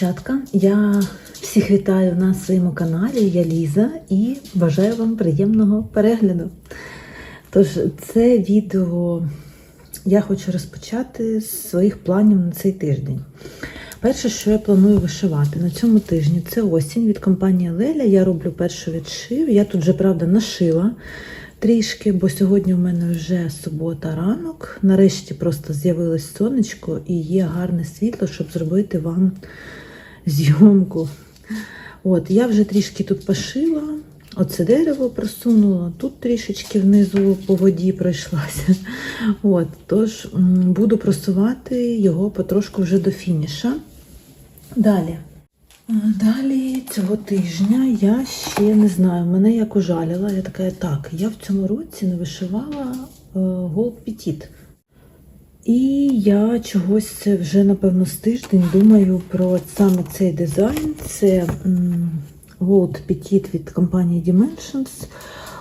дівчатка! Я всіх вітаю на своєму каналі. Я Ліза і бажаю вам приємного перегляду. Тож, це відео я хочу розпочати з своїх планів на цей тиждень. Перше, що я планую вишивати на цьому тижні, це осінь від компанії Леля. Я роблю перший відшив. Я тут вже, правда, нашила трішки, бо сьогодні в мене вже субота ранок. Нарешті просто з'явилось сонечко і є гарне світло, щоб зробити вам зйомку. От, я вже трішки тут пошила. Оце дерево просунула, тут трішечки внизу по воді пройшлася. От, тож буду просувати його потрошку вже до фініша. Далі. Далі цього тижня я ще не знаю, мене як ужалила. Я така, так, я в цьому році не вишивала е, Gold Petit. І я чогось вже, напевно, з тиждень думаю про саме цей дизайн. Це Gold Petit від компанії Dimensions,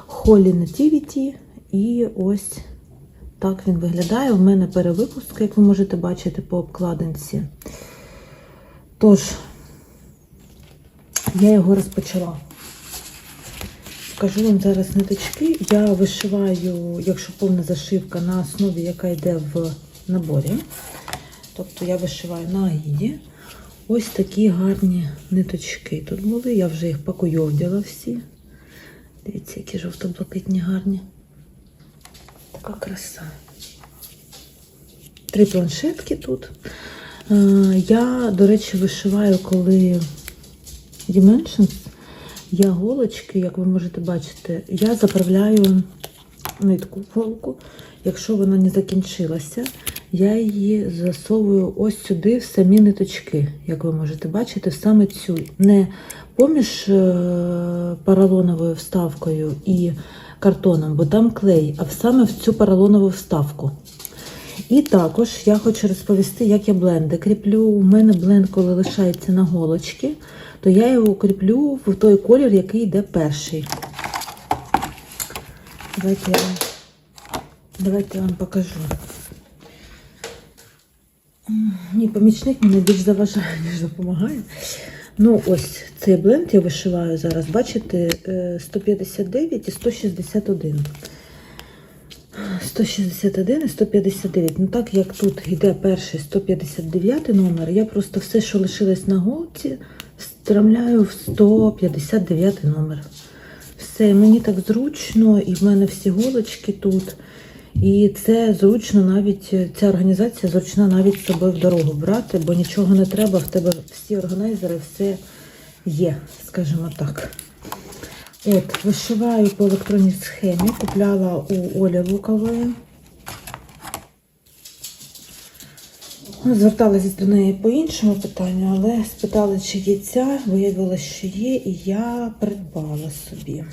Holy Nativity. І ось так він виглядає. У мене перевипуск, як ви можете бачити по обкладинці. Тож, я його розпочала. Покажу вам зараз ниточки. Я вишиваю, якщо повна зашивка, на основі, яка йде в наборі. Тобто я вишиваю на агіді. Ось такі гарні ниточки тут були. Я вже їх покуйовдила всі. Дивіться, які жовто-блакитні гарні. Така краса. Три планшетки тут. Е, Я, до речі, вишиваю, коли Dimensions, я голочки, як ви можете бачити, я заправляю нитку в голку. Якщо вона не закінчилася, я її засовую ось сюди в самі ниточки, як ви можете бачити, саме цю. Не поміж е, поролоновою вставкою і картоном, бо там клей, а саме в цю поролонову вставку. І також я хочу розповісти, як я бленди кріплю. У мене бленд, коли лишається на голочці, то я його кріплю в той колір, який йде перший. Давайте я вам, давайте я вам покажу. Ні, помічник мене більш заважає, ніж допомагає. Ну, ось цей бленд я вишиваю зараз, бачите, е, 159 і 161. 161 і 159. Ну так як тут йде перший 159 номер, я просто все, що лишилось на голці, страмляю в 159 номер. Все, мені так зручно, і в мене всі голочки тут. І це зручно навіть, ця організація зручна навіть з собою в дорогу брати, бо нічого не треба, в тебе всі органайзери, все є, скажімо так. От, вишиваю по електронній схемі. Купляла у Олі Лукової. Ну, Зверталася до неї по іншому питанню, але спитали, чи є ця, виявилося, що є, і я придбала собі.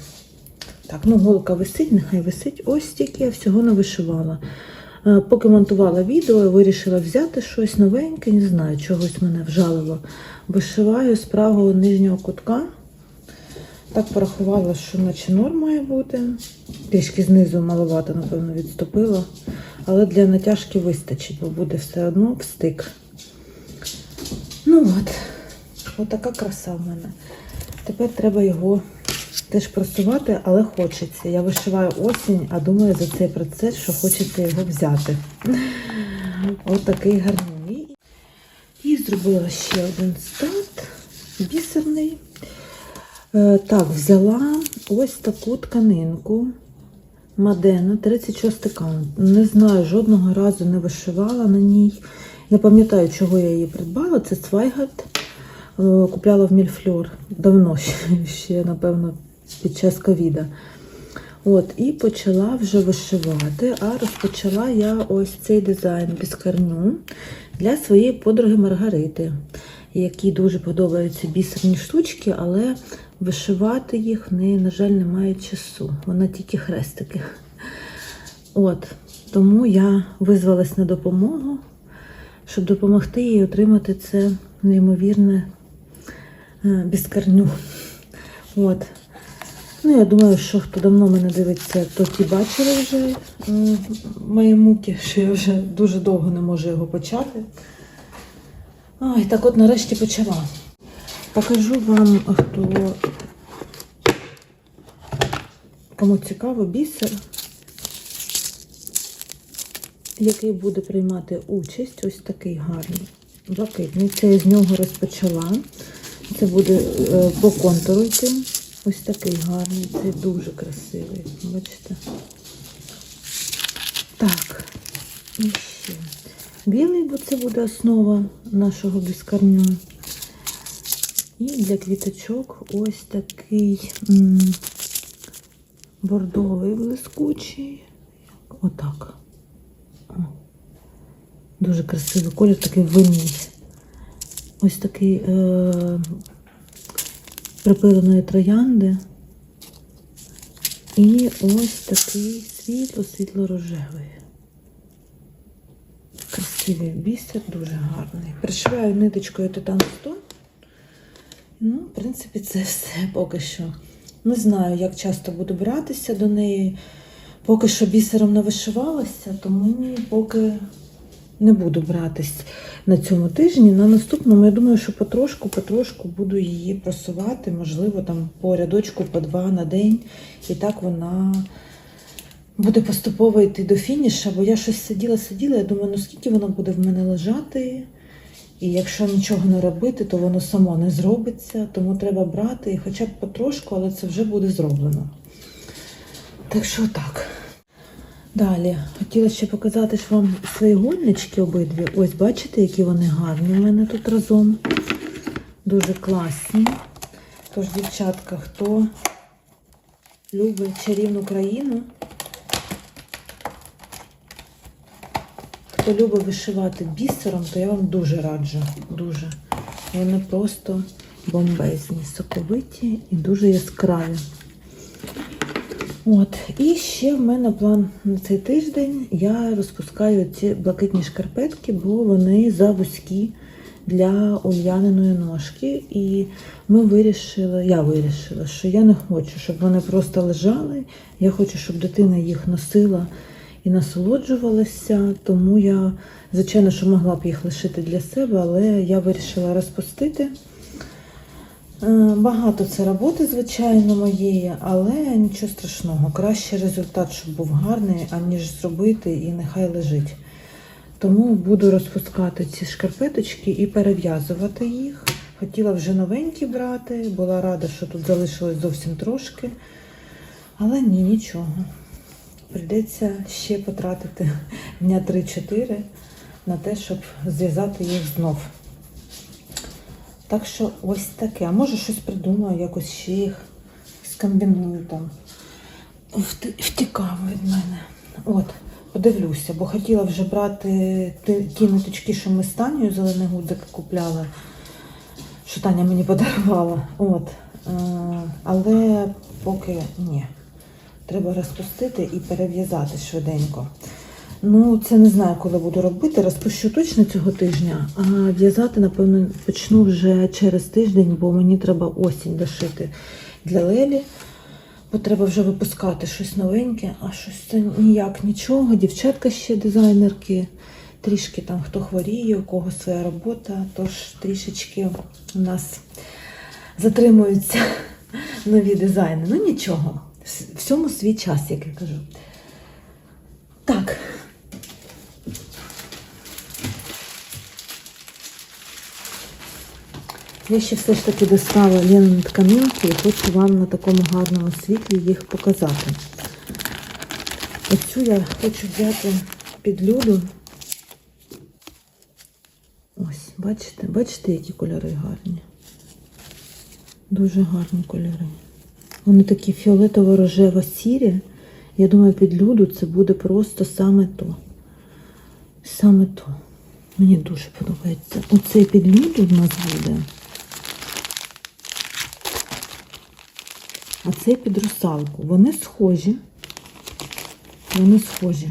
Так, ну голка висить, нехай висить. Ось тільки я всього не вишивала. Е, Поки монтувала відео, вирішила взяти щось новеньке, не знаю, чогось мене вжалило. Вишиваю з правого нижнього кутка. Так порахувала, що наче норм має бути. Трішки знизу маловато, напевно, відступила. Але для натяжки вистачить, бо буде все одно встик. Ну от, от така краса в мене. Тепер треба його теж просувати, але хочеться. Я вишиваю осінь, а думаю за цей процес, що хочеться його взяти. От такий гарний. І зробила ще один старт бісерний. Е, Так, взяла ось таку тканинку Мадена 36 каунт. Не знаю, жодного разу не вишивала на ній. Не пам'ятаю, чого я її придбала. Це Цвайгард. Е, Купляла в Мільфльор. Давно ще, ще, напевно, під час ковіда. От, і почала вже вишивати, а розпочала я ось цей дизайн без корню для своєї подруги Маргарити, якій дуже подобаються бісерні штучки, але вишивати їх в на жаль, немає часу. Вона тільки хрестики. От, тому я визвалась на допомогу, щоб допомогти їй отримати це неймовірне е, безкарню. От. Ну, я думаю, що хто давно мене дивиться, то ті бачили вже е, мої муки, що я вже дуже довго не можу його почати. Ай, так от нарешті почала. Покажу вам, хто кому цікаво, бісер, який буде приймати участь, ось такий гарний, блакитний. Це я з нього розпочала. Це буде е, по контуру йти. Ось такий гарний, це дуже красивий. Бачите? Так, і ще. Білий, бо це буде основа нашого біскарню. І для квіточок ось такий бордовий блискучий. Отак. Дуже красивий колір, такий винний. Ось такий е, припиленої троянди. І ось такий світло-світло-рожевий. Красивий бісер, дуже гарний. Пришиваю ниточкою титан 100. Ну, в принципі, це все поки що. Не знаю, як часто буду братися до неї. Поки що бісером не вишивалася, тому поки не буду братись на цьому тижні. На наступному, я думаю, що потрошку, потрошку буду її просувати, можливо, там по рядочку, по два на день. І так вона буде поступово йти до фініша, бо я щось сиділа, сиділа, я думаю, ну скільки воно буде в мене лежати. І якщо нічого не робити, то воно само не зробиться, тому треба брати хоча б потрошку, але це вже буде зроблено. Так що так. Далі, хотіла ще показати ж вам свої гольнички обидві. Ось бачите, які вони гарні у мене тут разом. Дуже класні. Тож, дівчатка, хто любить чарівну країну, хто любить вишивати бісером, то я вам дуже раджу. Дуже. Вони просто бомбезні, соковиті і дуже яскраві. От, і ще в мене план на цей тиждень. Я розпускаю ці блакитні шкарпетки, бо вони завузькі для ульяниної ножки. І ми вирішили, я вирішила, що я не хочу, щоб вони просто лежали. Я хочу, щоб дитина їх носила і насолоджувалася. Тому я, звичайно, що могла б їх лишити для себе, але я вирішила розпустити. Е, Багато це роботи, звичайно, моєї, але нічого страшного. Краще результат, щоб був гарний, аніж зробити і нехай лежить. Тому буду розпускати ці шкарпеточки і перев'язувати їх. Хотіла вже новенькі брати, була рада, що тут залишилось зовсім трошки. Але ні, нічого. Прийдеться ще потратити дня 3-4 на те, щоб зв'язати їх знов. Так що ось таке. А може щось придумаю, якось ще їх скомбіную там. Втікав від мене. От, подивлюся, бо хотіла вже брати ті, ниточки, що ми з Танею зелений гудзик купляли, що Таня мені подарувала. От. Е, але поки ні. Треба розпустити і перев'язати швиденько. Ну, це не знаю, коли буду робити. Розпущу точно цього тижня, а в'язати, напевно, почну вже через тиждень, бо мені треба осінь дошити для Лелі. Бо треба вже випускати щось новеньке, а щось це ніяк нічого. Дівчатка ще дизайнерки. Трішки там хто хворіє, у кого своя робота, тож трішечки у нас затримуються нові дизайни. Ну нічого, всьому свій час, як я кажу. Так. Я ще все ж таки достала Ленин тканинки і хочу вам на такому гарному світлі їх показати. Оцю я хочу взяти під люду. Ось, бачите, бачите, які кольори гарні. Дуже гарні кольори. Вони такі фіолетово-рожево-сірі. Я думаю, під люду це буде просто саме то. Саме то. Мені дуже подобається. Оцей під люду в нас буде. А цей під русалку. Вони схожі. Вони схожі.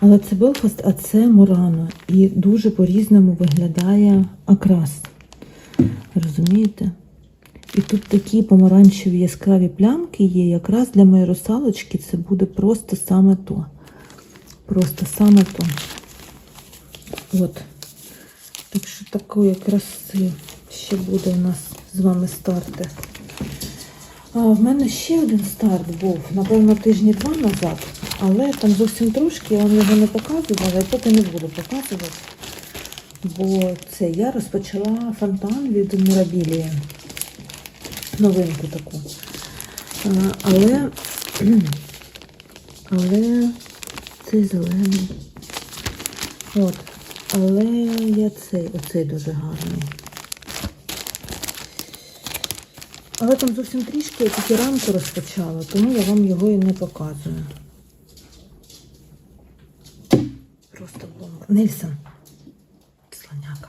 Але це Белфаст, а це Мурано. І дуже по-різному виглядає окрас. Розумієте? І тут такі помаранчеві яскраві плямки є. Якраз для моєї русалочки це буде просто саме то. Просто саме то. От. Так що такої краси ще буде у нас з вами старти. А в мене ще один старт був, напевно, тижні два назад, але там зовсім трошки, я вам його не показувала, я поки не буду показувати. Бо це я розпочала фонтан від Мірабілії. Новинку таку. А, але, але цей зелений. От. Але я цей, оцей дуже гарний. Але там зовсім трішки я тільки ранку розпочала, тому я вам його і не показую. Просто бомба. Нельсон. Слоняка.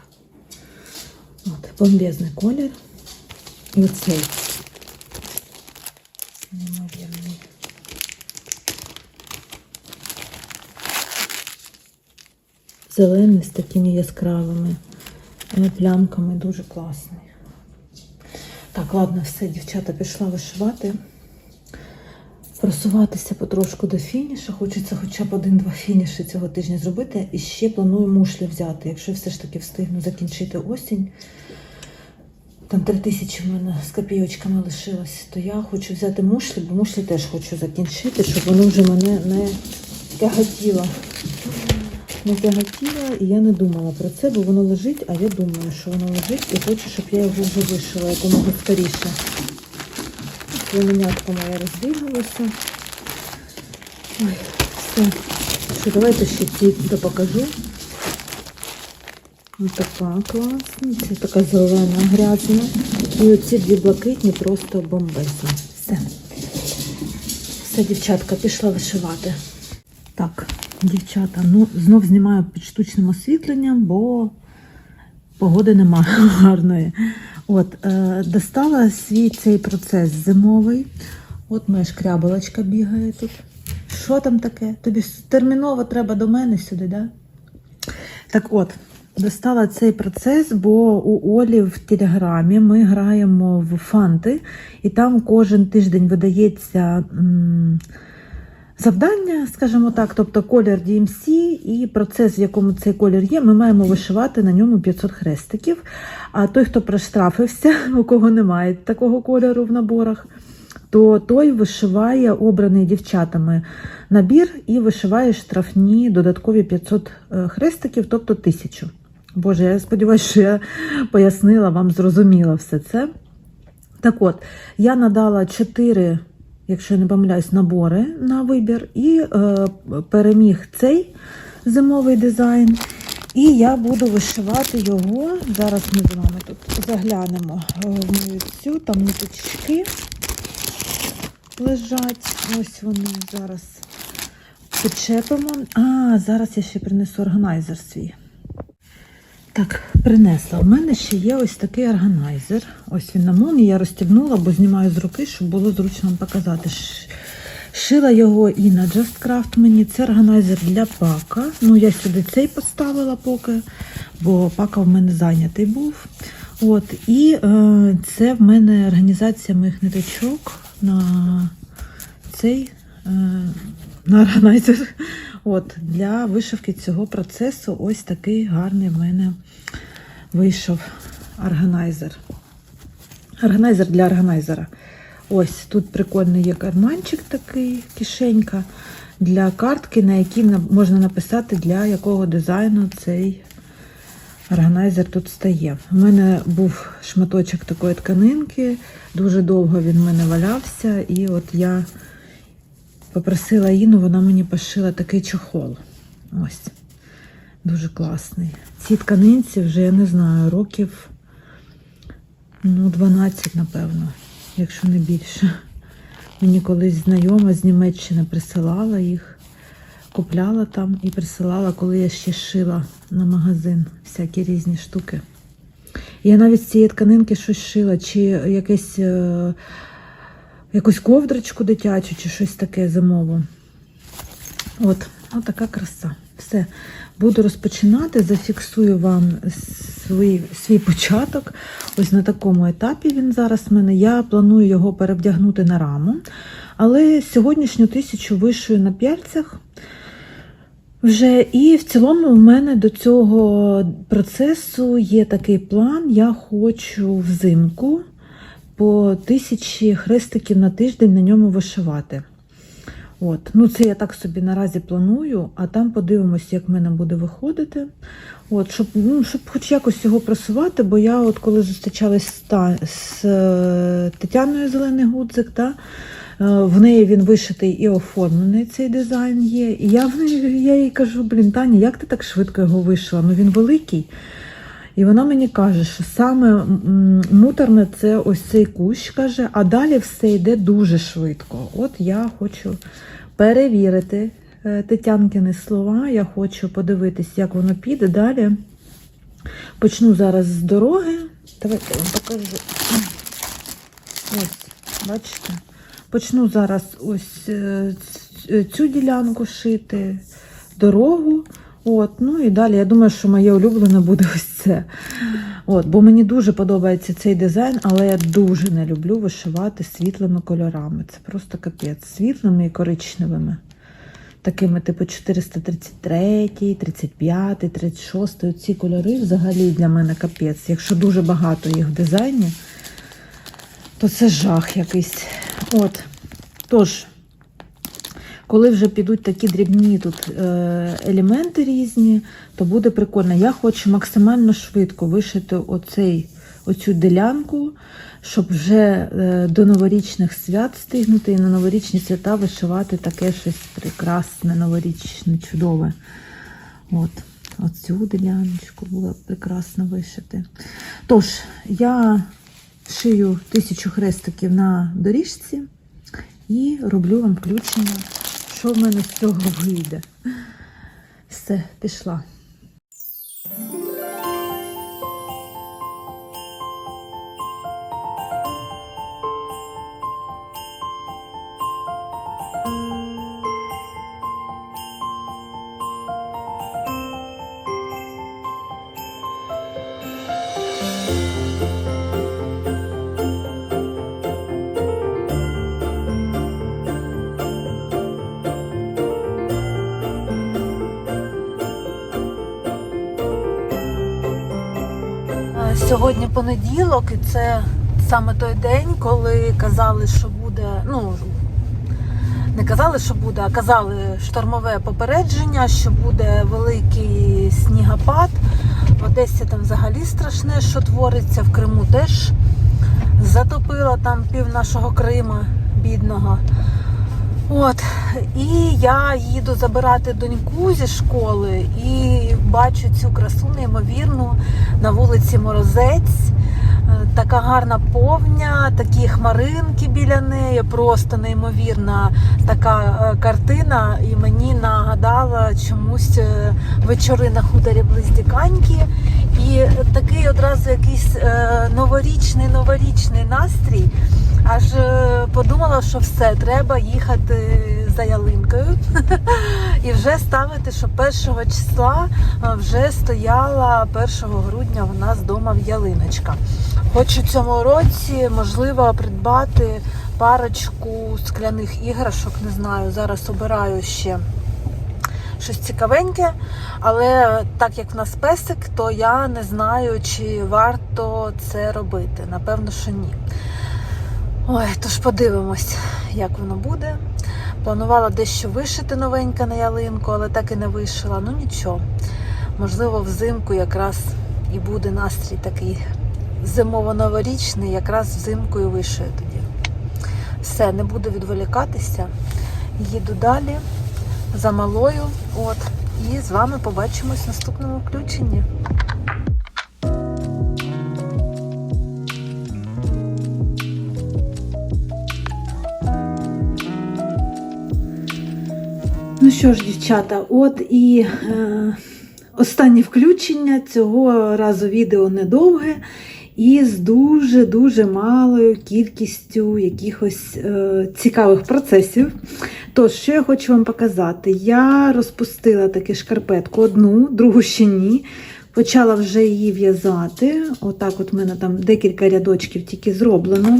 От, бомбезний колір. Оцей. Неймовірний. Зелений з такими яскравими е, плямками, дуже класний. Так, ладно, все, дівчата, пішла вишивати. Просуватися потрошку до фінішу. Хочеться хоча б один-два фініші цього тижня зробити. І ще планую мушлі взяти. Якщо все ж таки встигну закінчити осінь, там три тисячі в мене з копійочками лишилось, то я хочу взяти мушлі, бо мушлі теж хочу закінчити, щоб воно вже мене не тяготіло. Не тяготіло, і я не думала про це, бо воно лежить, а я думаю, що воно лежить і хочу, щоб я його вже вишила якомога скоріше. Племінятка моя розбігалася. Ой, все. Що, давайте ще ці допокажу. Ось така класна. Це така зелена, грязна. І оці дві блакитні просто бомбезні. Все. Все, дівчатка, пішла вишивати. Так, дівчата, ну знов знімаю під штучним освітленням, бо погоди нема гарної. От, е, достала свій цей процес зимовий. От моя шкрябалочка бігає тут. Що там таке? Тобі терміново треба до мене сюди, да? Так от, достала цей процес, бо у Олі в Телеграмі ми граємо в фанти, і там кожен тиждень видається м, завдання, скажімо так, тобто колір DMC і процес, в якому цей колір є, ми маємо вишивати на ньому 500 хрестиків. А той, хто проштрафився, у кого немає такого кольору в наборах, то той вишиває обраний дівчатами набір і вишиває штрафні додаткові 500 е, хрестиків, тобто 1000. Боже, я сподіваюся, що я пояснила вам, зрозуміла все це. Так от, я надала 4, якщо я не помиляюсь, набори на вибір, і е, переміг цей зимовий дизайн. І я буду вишивати його. Зараз ми з вами тут заглянемо в мою цю, там ниточки лежать. Ось вони зараз підчепимо. А, зараз я ще принесу органайзер свій. Так, принесла. У мене ще є ось такий органайзер. Ось він на моні. Я розтягнула, бо знімаю з руки, щоб було зручно вам показати. Шила його і на Just Craft мені. Це органайзер для пака. Ну, я сюди цей поставила поки, бо пака в мене зайнятий був. От, і е, це в мене організація моїх ниточок на цей е, на органайзер. От, для вишивки цього процесу ось такий гарний в мене вийшов органайзер. Органайзер для органайзера. Ось тут прикольний є карманчик такий, кишенька для картки, на якій можна написати, для якого дизайну цей органайзер тут стає. У мене був шматочок такої тканинки, дуже довго він в мене валявся, і от я попросила Іну, вона мені пошила такий чохол. Ось. Дуже класний. Ці тканинці вже, я не знаю, років ну, 12, напевно, якщо не більше. Мені колись знайома з Німеччини присилала їх, купляла там і присилала, коли я ще шила на магазин всякі різні штуки. Я навіть з цієї тканинки щось шила, чи якесь, е, якусь ковдрочку дитячу, чи щось таке зимове. От, от така краса. Все. Буду розпочинати, зафіксую вам свій, свій початок. Ось на такому етапі він зараз в мене. Я планую його перевдягнути на раму. Але сьогоднішню тисячу вишую на п'яльцях. Вже і в цілому у мене до цього процесу є такий план. Я хочу взимку по тисячі хрестиків на тиждень на ньому вишивати. От. Ну, це я так собі наразі планую, а там подивимось, як в мене буде виходити. От, щоб, ну, щоб хоч якось його просувати, бо я, от коли зустрічалась з, Та- з е, Тетяною Зелений Гудзик, та, е, в неї він вишитий і оформлений цей дизайн є. І я, в неї, я їй кажу: блін, Таня, як ти так швидко його вишила? Ну він великий. І вона мені каже, що саме муторне це ось цей кущ, каже, а далі все йде дуже швидко. От я хочу перевірити е, Тетянкини слова, я хочу подивитись, як воно піде далі. Почну зараз з дороги. Давайте я вам покажу. Ось, бачите? Почну зараз ось е, цю ділянку шити, дорогу. От, ну і далі я думаю, що моє улюблене буде ось це. От, бо мені дуже подобається цей дизайн, але я дуже не люблю вишивати світлими кольорами. Це просто капець. Світлими і коричневими. Такими, типу, 433, 35, 36. Ці кольори взагалі для мене капець. Якщо дуже багато їх в дизайні, то це жах якийсь. От. Тож, коли вже підуть такі дрібні тут е, елементи різні, то буде прикольно. Я хочу максимально швидко вишити оцей, оцю ділянку, щоб вже е, до новорічних свят встигнути і на новорічні свята вишивати таке щось прекрасне, новорічне, чудове. От. Оцю діляночку було прекрасно вишити. Тож, я шию тисячу хрестиків на доріжці і роблю вам включення, що в мене з цього вийде. Все, пішла. Понеділок, і це саме той день, коли казали, що буде. Ну не казали, що буде, а казали штормове попередження, що буде великий снігопад. В Одесі там взагалі страшне, що твориться, в Криму теж затопило там пів нашого Крима бідного. От, і я їду забирати доньку зі школи і бачу цю красу неймовірну на вулиці Морозець. Е, Така гарна повня, такі хмаринки біля неї, просто неймовірна така е, картина. І мені нагадала чомусь е, вечори на хуторі Близдіканьки. І такий одразу якийсь новорічний новорічний настрій. Аж е, подумала, що все, треба їхати за ялинкою і вже ставити, що 1 числа е, вже стояла 1 грудня у нас вдома ялиночка. Хочу цьому році, можливо, придбати парочку скляних іграшок, не знаю, зараз обираю ще щось цікавеньке, але так як в нас песик, то я не знаю, чи варто це робити. Напевно, що ні. Ой, тож подивимось, як воно буде. Планувала дещо вишити новеньке на ялинку, але так і не вишила. Ну нічого. Можливо, взимку якраз і буде настрій такий зимово-новорічний, якраз взимку і вишию тоді. Все, не буду відволікатися. Їду далі за малою. От. І з вами побачимось в наступному включенні. Ну що ж, дівчата, от і е, останнє включення цього разу відео недовге і з дуже-дуже малою кількістю якихось е, цікавих процесів. Тож, що я хочу вам показати? Я розпустила таку шкарпетку одну, другу ще ні. Почала вже її в'язати. Отак от в мене там декілька рядочків тільки зроблено.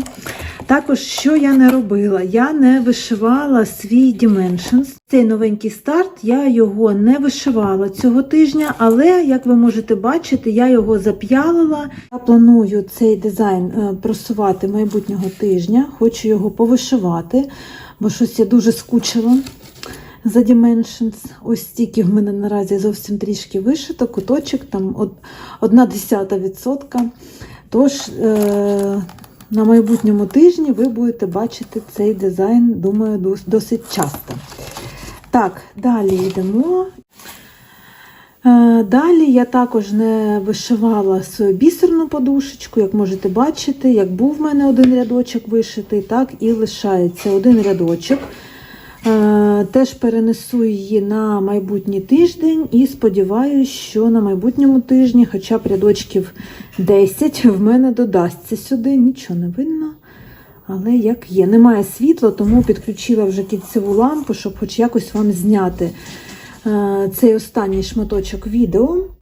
Також, що я не робила? Я не вишивала свій Dimensions. Цей новенький старт, я його не вишивала цього тижня, але, як ви можете бачити, я його зап'ялила. Я планую цей дизайн е, просувати майбутнього тижня. Хочу його повишивати, бо щось я дуже скучила за Dimensions. Ось стільки в мене наразі зовсім трішки вишито, куточок, там од- одна десята відсотка. Тож е- на майбутньому тижні ви будете бачити цей дизайн, думаю, досить часто. Так, далі йдемо. Е, Далі я також не вишивала свою бісерну подушечку, як можете бачити, як був в мене один рядочок вишитий, так і лишається один рядочок. Е, Теж перенесу її на майбутній тиждень і сподіваюся, що на майбутньому тижні хоча б рядочків 10 в мене додасться сюди. Нічого не видно. Але як є, немає світла, тому підключила вже кільцеву лампу, щоб хоч якось вам зняти е, цей останній шматочок відео.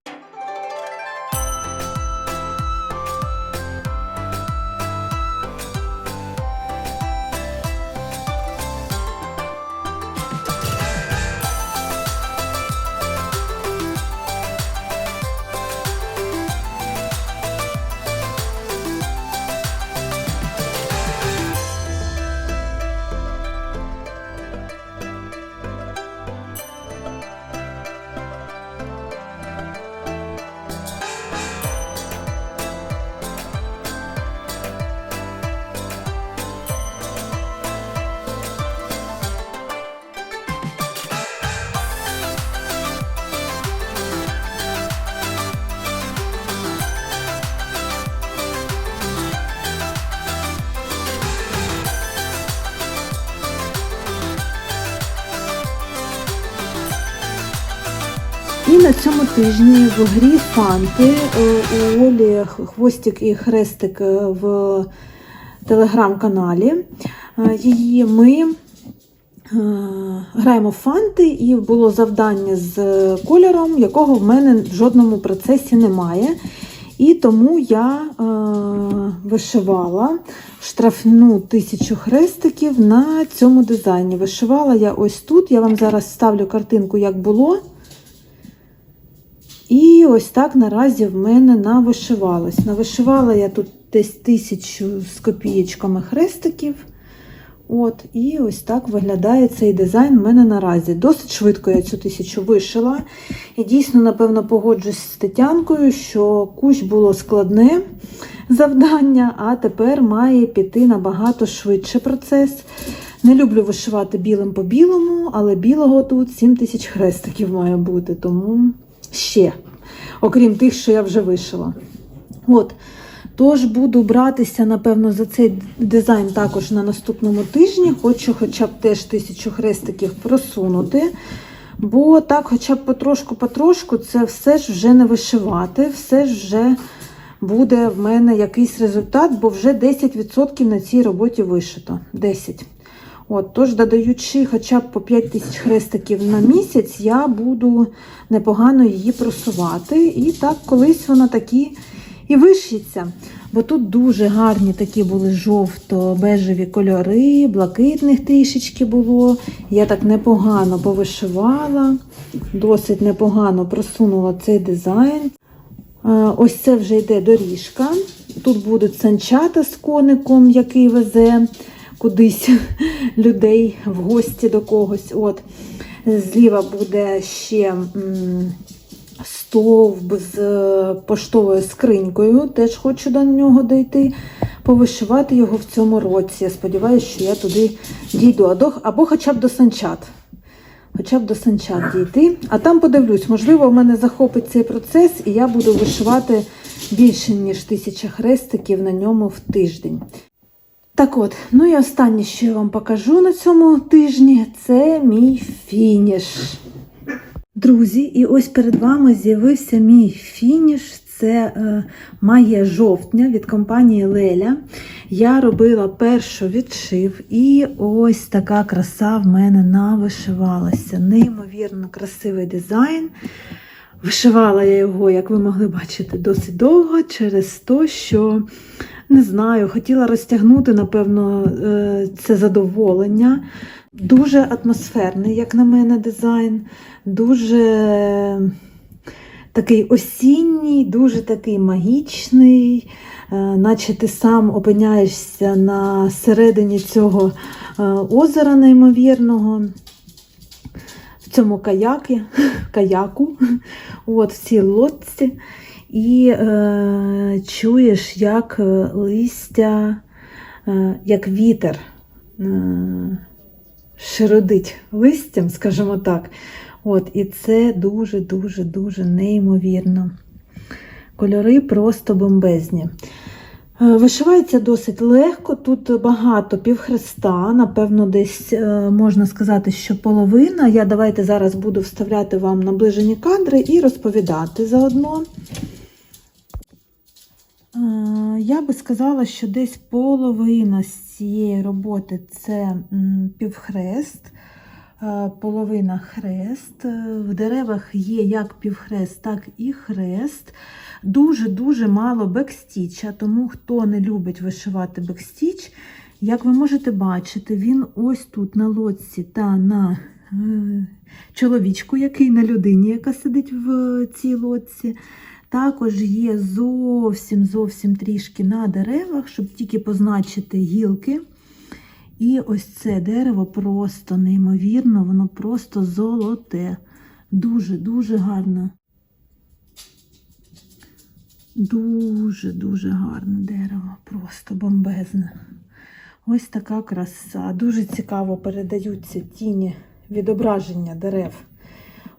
Цьому тижні в грі Фанти у Олі хвостик і хрестик е, в телеграм-каналі. Е, Її ми е, граємо в фанти, і було завдання з кольором, якого в мене в жодному процесі немає. І тому я е, вишивала штрафну тисячу хрестиків на цьому дизайні. Вишивала я ось тут. Я вам зараз ставлю картинку, як було. І ось так наразі в мене навишивалось. Навишивала я тут десь тисячу з копієчками хрестиків. От, І ось так виглядає цей дизайн в мене наразі. Досить швидко я цю тисячу вишила. І дійсно, напевно, погоджусь з Тетянкою, що кущ було складне завдання, а тепер має піти набагато швидше процес. Не люблю вишивати білим по білому, але білого тут 7 тисяч хрестиків має бути, тому ще, окрім тих, що я вже вишила. От. Тож буду братися, напевно, за цей дизайн також на наступному тижні. Хочу хоча б теж тисячу хрестиків просунути. Бо так, хоча б потрошку-потрошку, це все ж вже не вишивати, все ж вже буде в мене якийсь результат, бо вже 10% на цій роботі вишито. 10. От, Тож, додаючи хоча б по 5 тисяч хрестиків на місяць, я буду непогано її просувати. І так, колись вона такі і вишиться. Бо тут дуже гарні такі були жовто-бежеві кольори, блакитних трішечки було. Я так непогано повишивала, досить непогано просунула цей дизайн. Е, Ось це вже йде доріжка. Тут будуть санчата з коником, який везе кудись людей в гості до когось. От. Зліва буде ще м, стовп з е, поштовою скринькою. Теж хочу до нього дійти, повишивати його в цьому році. Я сподіваюся, що я туди дійду. Або хоча б до санчат. Хоча б до санчат дійти. А там подивлюсь, можливо, в мене захопить цей процес, і я буду вишивати більше, ніж тисяча хрестиків на ньому в тиждень. Так от, ну і останнє, що я вам покажу на цьому тижні, це мій фініш. Друзі, і ось перед вами з'явився мій фініш. Це е, магія жовтня від компанії Леля. Я робила першу відшив, і ось така краса в мене навишивалася. Неймовірно красивий дизайн. Вишивала я його, як ви могли бачити, досить довго через те, що не знаю, хотіла розтягнути, напевно, е, це задоволення. Дуже атмосферний, як на мене, дизайн, дуже такий осінній, дуже такий магічний, е, наче ти сам опиняєшся на середині цього е, озера неймовірного, в цьому каякі, каяку, от, в цій лодці, і е, чуєш, як е, листя, е, як вітер. Е, широдить листям, скажімо так. От, і це дуже-дуже-дуже неймовірно. Кольори просто бомбезні. Е, Вишивається досить легко, тут багато півхреста, напевно, десь е, можна сказати, що половина. Я давайте зараз буду вставляти вам наближені кадри і розповідати заодно. Е, Я би сказала, що десь половина з цієї роботи це півхрест, е, половина хрест. Е, В деревах є як півхрест, так і хрест. Дуже-дуже мало бекстіча, тому хто не любить вишивати бекстіч, як ви можете бачити, він ось тут на лодці та на е, чоловічку, який на людині, яка сидить в цій лодці. Також є зовсім зовсім трішки на деревах, щоб тільки позначити гілки. І ось це дерево просто неймовірно, воно просто золоте. Дуже-дуже гарно. Дуже-дуже гарне дерево, просто бомбезне. Ось така краса. Дуже цікаво передаються тіні відображення дерев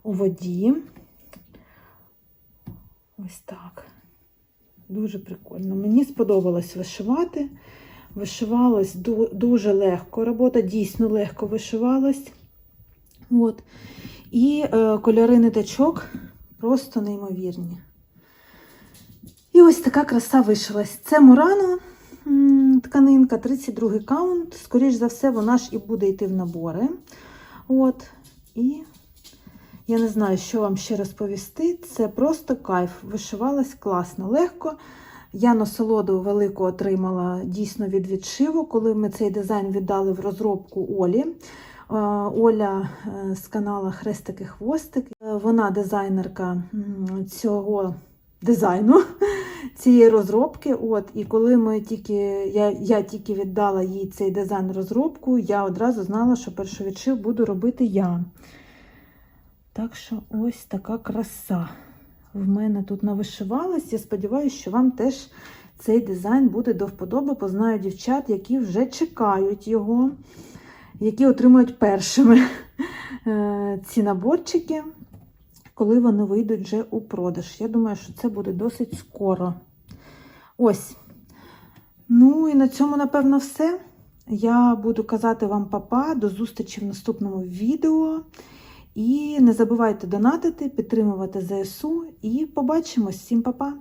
у воді. Ось так. Дуже прикольно. Мені сподобалось вишивати. Вишивалось дуже легко. Робота дійсно легко вишивалась. От. І е, кольори ниточок просто неймовірні. І ось така краса вишилась. Це Мурано тканинка, 32 каунт. Скоріш за все, вона ж і буде йти в набори. От. І я не знаю, що вам ще розповісти. Це просто кайф. Вишивалась класно, легко. Я насолоду велику отримала дійсно від відшиву, коли ми цей дизайн віддали в розробку Олі. Е, Оля е, з канала Хрестики Хвостик. Е, Вона дизайнерка цього дизайну, цієї розробки. От, і коли ми тільки, я, я тільки віддала їй цей дизайн розробку, я одразу знала, що перший відшив буду робити я. Так що ось така краса. В мене тут навишивалась. Я сподіваюся, що вам теж цей дизайн буде до вподоби. Познаю дівчат, які вже чекають його, які отримують першими е, ці наборчики, коли вони вийдуть вже у продаж. Я думаю, що це буде досить скоро. Ось. Ну і на цьому, напевно, все. Я буду казати вам папа. До зустрічі в наступному відео. І не забувайте донатити, підтримувати ЗСУ. І побачимось. Всім па-па!